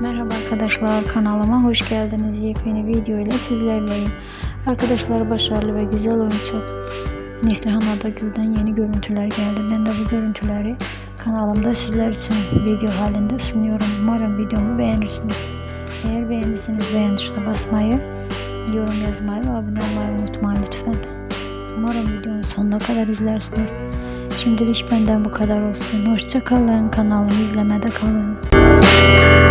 Merhaba arkadaşlar kanalıma hoş geldiniz. Yepyeni video ile sizlerleyim. Arkadaşlar başarılı ve güzel oyuncu Neslihan Adagül'den yeni görüntüler geldi. Ben de bu görüntüleri kanalımda sizler için video halinde sunuyorum. Umarım videomu beğenirsiniz. Eğer beğendiyseniz beğen tuşuna basmayı, yorum yazmayı ve abone olmayı unutmayın lütfen. Umarım videonun sonuna kadar izlersiniz. Şimdilik benden bu kadar olsun. Hoşça kalın. Kanalımı izlemede kalın.